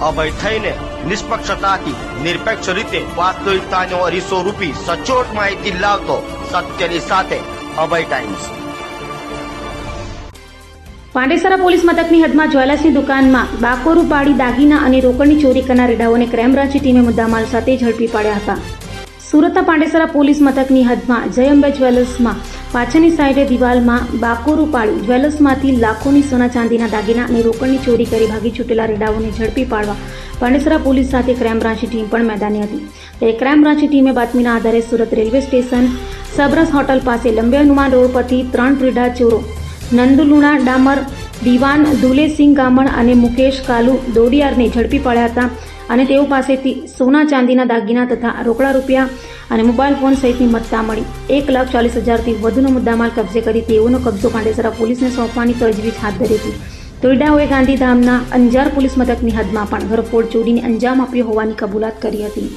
અભય થઈને નિષ્પક્ષતાથી નિરપેક્ષ રીતે વાસ્તવિકતાનો અરીસો રૂપી સચોટ માહિતી લાવતો સત્યની સાથે અભય ટાઈમ્સ. પાંડેસરા પોલીસ મથકની હદમાં જ્વેલર્સની દુકાનમાં બાકોરું પાડી દાગીના અને રોકડની ચોરી કરનાર રેડાઓને ક્રાઇમ બ્રાન્ચની ટીમે મુદ્દામાલ સાથે ઝડપી પાડ્યા હતા. સુરતના પાંડેસરા પોલીસ મથકની હદમાં જયંબે જ્વેલર્સમાં પાછળની સાઈડે દિવાલમાં બાકોરું પાડી જ્વેલર્સમાંથી લાખોની સોના ચાંદીના દાગીના અને રોકડની ચોરી કરી ભાગી છૂટેલા રેડાઓને ઝડપી પાડવા પાંડેસરા પોલીસ સાથે ક્રાઇમ બ્રાન્ચની ટીમ પણ મેદાની હતી. ત્યારે ક્રાઇમ બ્રાન્ચની ટીમે બાતમીના આધારે Surat railway station, Sabras hotel પાસે લંબે હનુમાન રોડ પરથી ત્રણ પ્રીડા ચોરો, નંદુલુણા, ડામર દિવાન દુલેસિંહ ગામણ અને મુકેશ કાલુ દોડિયારને ઝડપી પાડ્યા હતા અને તેઓ પાસેથી સોના ચાંદીના દાગીના તથા રોકડા રૂપિયા અને મોબાઈલ ફોન સહિતની મત્તા મળી. એક લાખ ચાલીસ હજારથી વધુનો મુદ્દામાલ કબજે કરી તેઓનો કબજો પાંડેસરા પોલીસને સોંપવાની તજવીજ હાથ ધરી હતી. દોરડાઓએ ગાંધીધામના અંજાર પોલીસ મથકની હદમાં પણ ઘરફોડ ચોરીને અંજામ આપ્યો હોવાની કબૂલાત કરી હતી.